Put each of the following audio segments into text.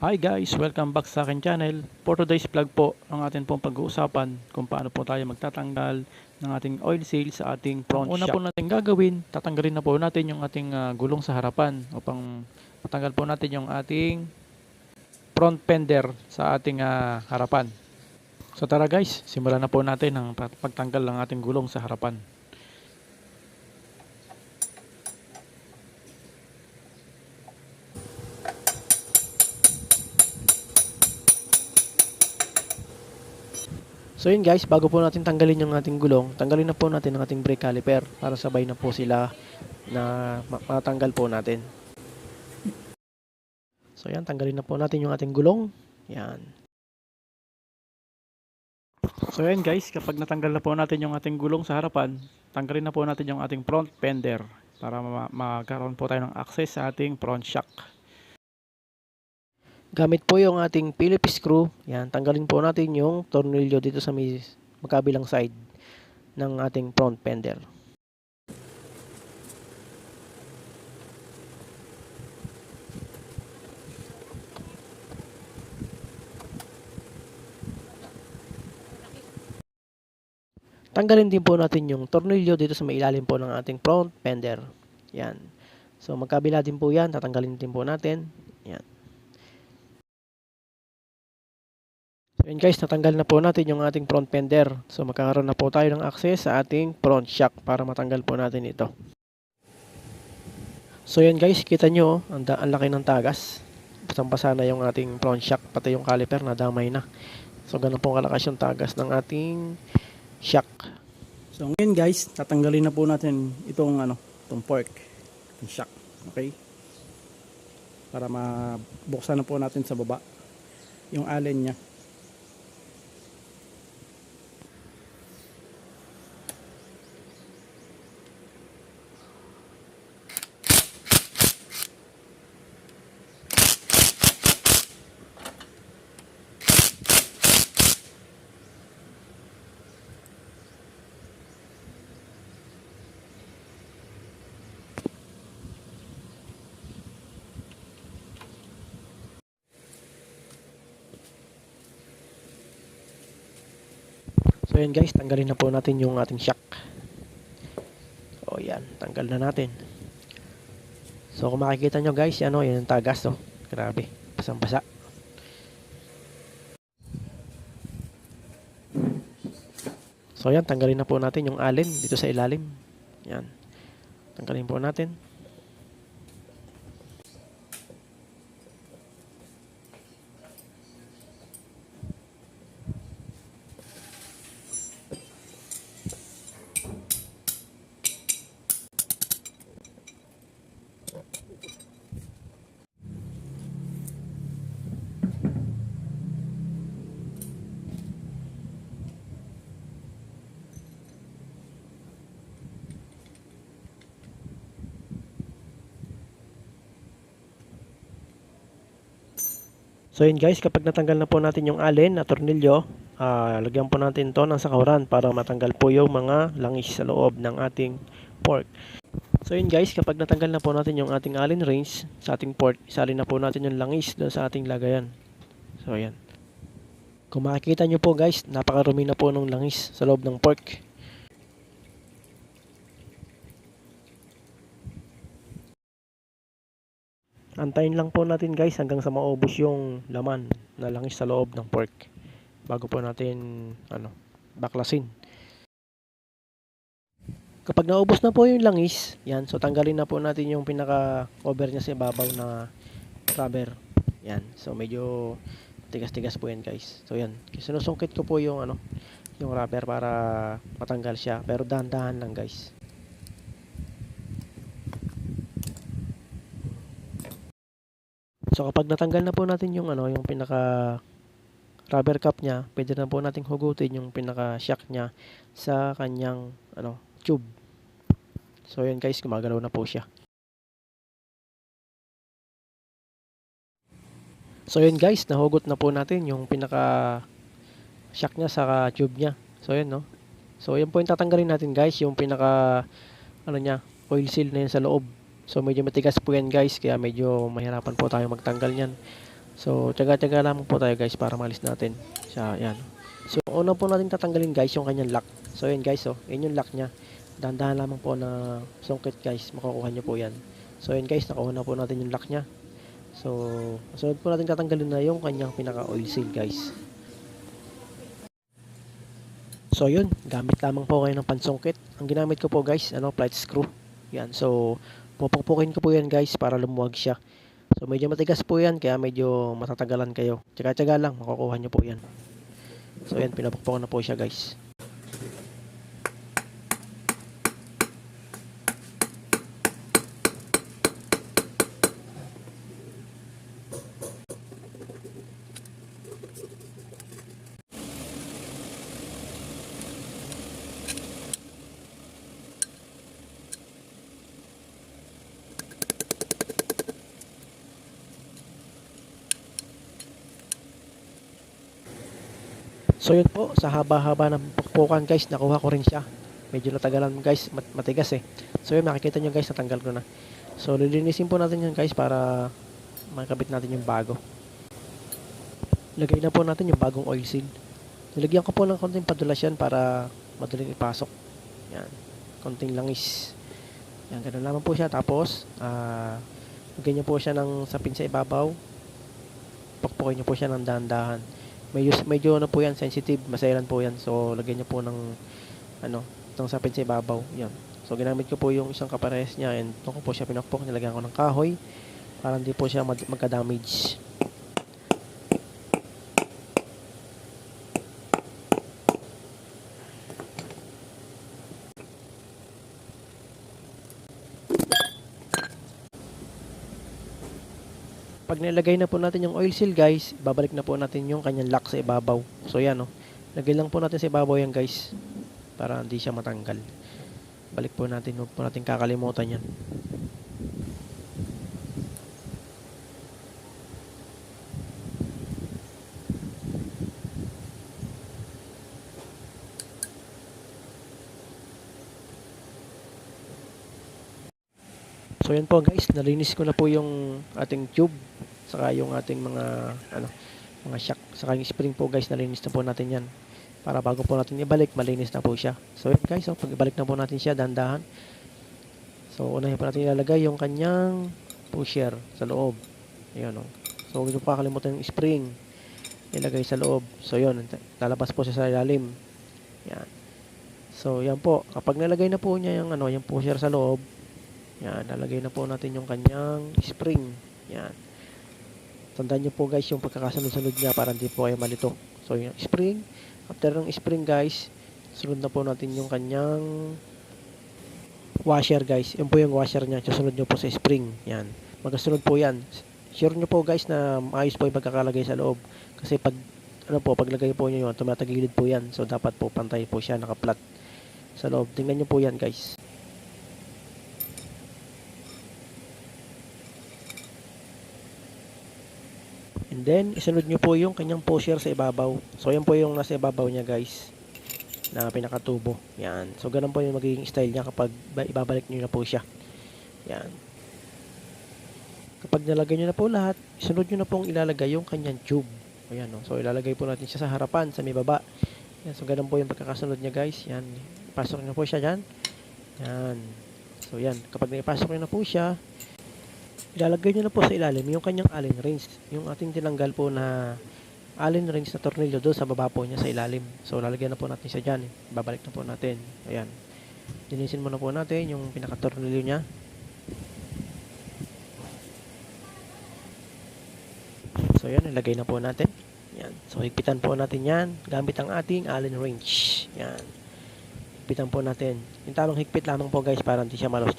Hi guys, welcome back sa akin channel. For today's vlog po, ang atin pong pag-uusapan kung paano po tayo magtatanggal ng ating oil seal sa ating front una shock. po natin gagawin, tatanggalin na po natin yung ating ah, gulong sa harapan upang matanggal po natin yung ating front fender sa ating ah, harapan. So tara guys, simulan na po natin ang pag- pagtanggal ng ating gulong sa harapan. So yun guys, bago po natin tanggalin yung ating gulong, tanggalin na po natin ang ating brake caliper para sabay na po sila na ma- matanggal po natin. So yan, tanggalin na po natin yung ating gulong. Yan. So yan guys, kapag natanggal na po natin yung ating gulong sa harapan, tanggalin na po natin yung ating front fender para ma- magkaroon po tayo ng access sa ating front shock. Gamit po yung ating Phillips screw. Yan, tanggalin po natin yung tornilyo dito sa may magkabilang side ng ating front fender. Tanggalin din po natin yung tornilyo dito sa may ilalim po ng ating front fender. Yan. So magkabila din po yan, tatanggalin din po natin. Yan. Yun guys, natanggal na po natin yung ating front fender. So magkakaroon na po tayo ng access sa ating front shock para matanggal po natin ito. So yun guys, kita nyo, ang, ang laki ng tagas. Pasang-pasa na yung ating front shock, pati yung caliper na damay na. So ganun po kalakas yung tagas ng ating shock. So ngayon guys, tatanggalin na po natin itong ano, itong fork, itong shock, okay? Para mabuksan na po natin sa baba yung allen niya. So yun guys, tanggalin na po natin yung ating shock. O yan, tanggal na natin. So kung makikita nyo guys, yan o, yan ang tagas o. Grabe, pasang-pasa. So yan, tanggalin na po natin yung allen dito sa ilalim. Yan. Tanggalin po natin. So yun guys, kapag natanggal na po natin yung allen na tornilyo, ah, lagyan po natin to ng sakahuran para matanggal po yung mga langis sa loob ng ating fork. So yun guys, kapag natanggal na po natin yung ating allen rings sa ating port, isalin na po natin yung langis doon sa ating lagayan. So yan. Kung makikita nyo po guys, napakarumi na po ng langis sa loob ng pork. Antayin lang po natin guys hanggang sa maubos yung laman na langis sa loob ng pork bago po natin ano, baklasin. Kapag naubos na po yung langis, yan, so tanggalin na po natin yung pinaka cover niya sa ibabaw na rubber. Yan. So medyo tigas-tigas po yan guys. So yan, sinusungkit ko po yung ano, yung rubber para matanggal siya, pero dahan-dahan lang guys. So kapag natanggal na po natin yung ano, yung pinaka rubber cap niya, pwede na po nating hugutin yung pinaka shock niya sa kanyang ano, tube. So yan guys, gumagalaw na po siya. So yun guys, nahugot na po natin yung pinaka shock niya sa tube niya. So yan no. So yan po yung tatanggalin natin guys, yung pinaka ano niya, oil seal na yun sa loob. So medyo matigas po yan guys, kaya medyo mahirapan po tayo magtanggal niyan. So, tsaga-tsaga lamang po tayo guys para malis natin siya. Yan. So, una po natin tatanggalin guys yung kanyang lock. So, yun guys, oh. Yun yung lock niya. Dahan-dahan lamang po na sungkit guys. Makukuha nyo po yan. So, yun guys, nakuha na po natin yung lock niya. So, sunod po natin tatanggalin na yung kanyang pinaka-oil seal guys. So, yun. Gamit lamang po kayo ng pansungkit. Ang ginamit ko po guys, ano, flight screw. Yan. So, pupukpukin ko po yan guys para lumuwag siya. So medyo matigas po yan kaya medyo matatagalan kayo. Tsaga-tsaga lang makukuha nyo po yan. So yan pinapukpukan na po siya guys. So yun po, sa haba-haba ng pukpukan guys, nakuha ko rin siya. Medyo natagalan guys, mat- matigas eh. So yun, makikita nyo guys, natanggal ko na. So lilinisin po natin yan guys para makabit natin yung bago. Lagay na po natin yung bagong oil seal. Nilagyan ko po ng konting padulas yan para madaling ipasok. Yan, konting langis. Yan, ganun lamang po siya. Tapos, ah, lagyan nyo po siya ng sapin sa ibabaw. Pakpukin nyo po siya ng dahan-dahan medyo medyo ano po yan sensitive masailan po yan. So lagyan niyo po ng ano ng sapin sa ibabaw yan. So ginamit ko po yung isang kapares niya and doon ko po siya pinakpok nilagyan ko ng kahoy para hindi po siya mag- magka-damage Pag nilagay na po natin yung oil seal guys, babalik na po natin yung kanyang lock sa ibabaw. So yan oh. Lagay lang po natin sa ibabaw yan guys. Para hindi siya matanggal. Balik po natin, huwag po natin kakalimutan yan. So yan po guys, nalinis ko na po yung ating tube saka yung ating mga ano, mga shock saka yung spring po guys, nalinis na po natin yan. Para bago po natin ibalik, malinis na po siya. So yan guys, so, pag ibalik na po natin siya dahan-dahan. So unahin po natin ilalagay yung kanyang pusher sa loob. Ayan o. So huwag niyo pa kalimutan yung spring. Ilagay sa loob. So yun, lalabas po siya sa ilalim. Yan. So yan po, kapag nalagay na po niya yung ano, yung pusher sa loob, yan, lalagay na po natin yung kanyang spring. Yan. Tandaan nyo po guys yung pagkakasunod-sunod niya para hindi po kayo malito. So yung spring, after ng spring guys, sunod na po natin yung kanyang washer guys. Yan po yung washer niya. Susunod nyo po sa spring. Yan. Magkasunod po yan. Sure nyo po guys na maayos po yung pagkakalagay sa loob. Kasi pag ano po, paglagay po nyo yun, tumatagilid po yan. So dapat po pantay po siya, nakaplat sa loob. Tingnan nyo po yan guys. And then, isunod nyo po yung kanyang pusher sa ibabaw. So, yan po yung nasa ibabaw niya, guys. Na pinakatubo. Yan. So, ganun po yung magiging style niya kapag ba- ibabalik nyo na po siya. Yan. Kapag nalagay nyo na po lahat, isunod nyo na pong ilalagay yung kanyang tube. Ayan, no? So, ilalagay po natin siya sa harapan, sa may baba. Yan. So, ganun po yung pagkakasunod niya, guys. Yan. Pasok nyo po siya dyan. Yan. So, yan. Kapag naipasok nyo na po siya, ilalagay nyo na po sa ilalim yung kanyang allen wrench. Yung ating tinanggal po na allen wrench na tornilyo doon sa baba po niya sa ilalim. So, lalagyan na po natin siya dyan. Babalik na po natin. Ayan. Linisin muna po natin yung pinaka-tornilyo niya. So, yan. Ilagay na po natin. Yan. So, higpitan po natin yan gamit ang ating allen wrench. Yan. Higpitan po natin. Yung talong higpit lamang po guys para hindi siya malos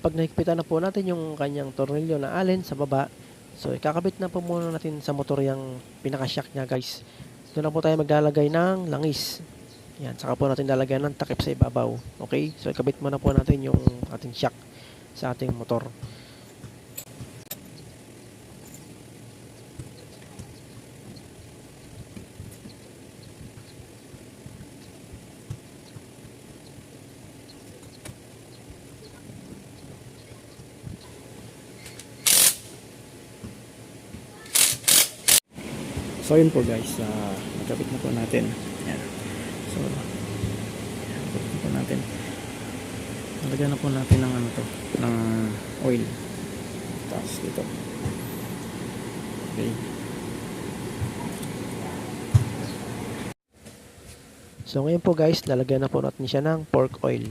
Kapag nahigpitan na po natin yung kanyang tornilyo na allen sa baba, so ikakabit na po muna natin sa motor yung pinaka-shock niya guys. Doon na po tayo maglalagay ng langis. Yan, saka po natin lalagyan ng takip sa ibabaw. Okay? So ikabit muna po natin yung ating shock sa ating motor. So yun po guys, uh, na po natin. Yan. So, nakapit na po natin. Nalagyan na po natin ng ano to, ng oil. Tapos dito. Okay. So ngayon po guys, lalagyan na po natin siya ng pork oil.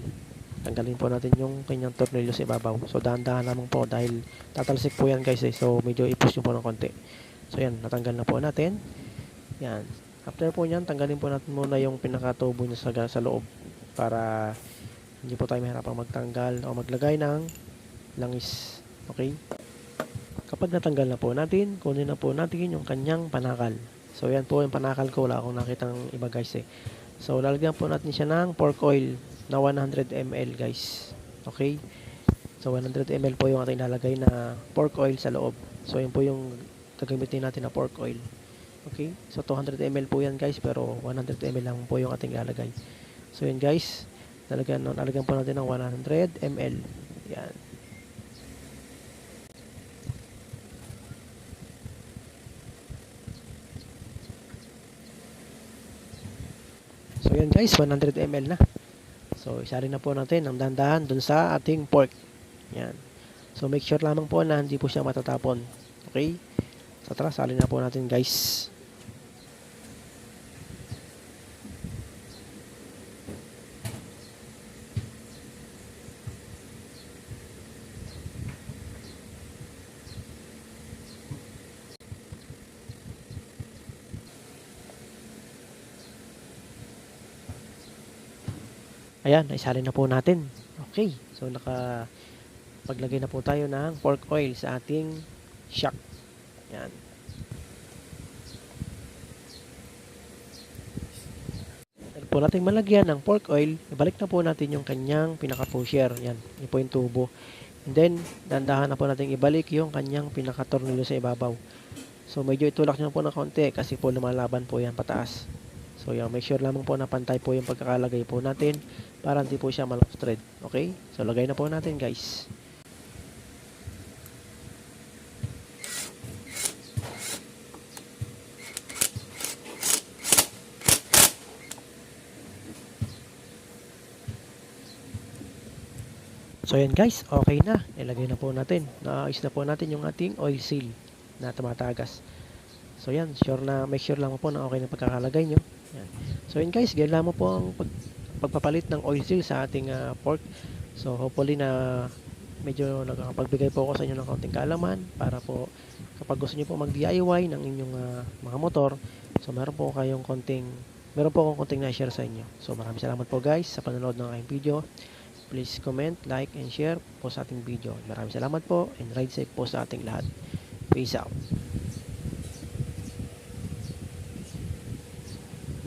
Tanggalin po natin yung kanyang tornilyo sa ibabaw. So dahan-dahan lamang po dahil tatalsik po yan guys eh. So medyo i-push nyo po ng konti. So yan, natanggal na po natin. Yan. After po nyan, tanggalin po natin muna yung pinakatubo niya sa, sa loob para hindi po tayo mahirapang magtanggal o maglagay ng langis. Okay? Kapag natanggal na po natin, kunin na po natin yung kanyang panakal. So yan po yung panakal ko. Wala akong nakitang iba guys eh. So lalagyan po natin siya ng pork oil na 100 ml guys. Okay? So 100 ml po yung ating lalagay na pork oil sa loob. So yun po yung gagamitin natin na pork oil. Okay? So 200 ml po yan guys pero 100 ml lang po yung ating lalagay. So yun guys, lalagyan, lalagyan po natin ng 100 ml. Yan. So yan guys, 100 ml na. So isa rin na po natin ang dandahan dun sa ating pork. Yan. So make sure lamang po na hindi po siya matatapon. Okay? So tara, salin na po natin guys. Ayan, naisalin na po natin. Okay, so naka paglagay na po tayo ng pork oil sa ating shock. Yan. Dahil po natin malagyan ng pork oil, ibalik na po natin yung kanyang pinaka-pusher. Yan, yun po yung tubo. And then, dandahan na po natin ibalik yung kanyang pinaka-tornilyo sa ibabaw. So, medyo itulak nyo po ng konti kasi po lumalaban po yan pataas. So, yan, make sure lamang po na pantay po yung pagkakalagay po natin para hindi po siya malak thread. Okay? So, lagay na po natin guys. So yan guys, okay na. Ilagay na po natin. Naayos na po natin yung ating oil seal na tumatagas. So yan, sure na, make sure lang po na okay na pagkakalagay nyo. Yan. So yan guys, ganyan lamang po ang pag, pagpapalit ng oil seal sa ating ah, pork. So hopefully na medyo nakapagbigay po ako sa inyo ng kaunting kaalaman para po kapag gusto niyo po mag DIY ng inyong ah, mga motor, so meron po kayong konting meron po akong konting na-share sa inyo. So maraming salamat po guys sa panonood ng aking video. Please comment, like, and share po sa ating video. Maraming salamat po and ride safe po sa ating lahat. Peace out.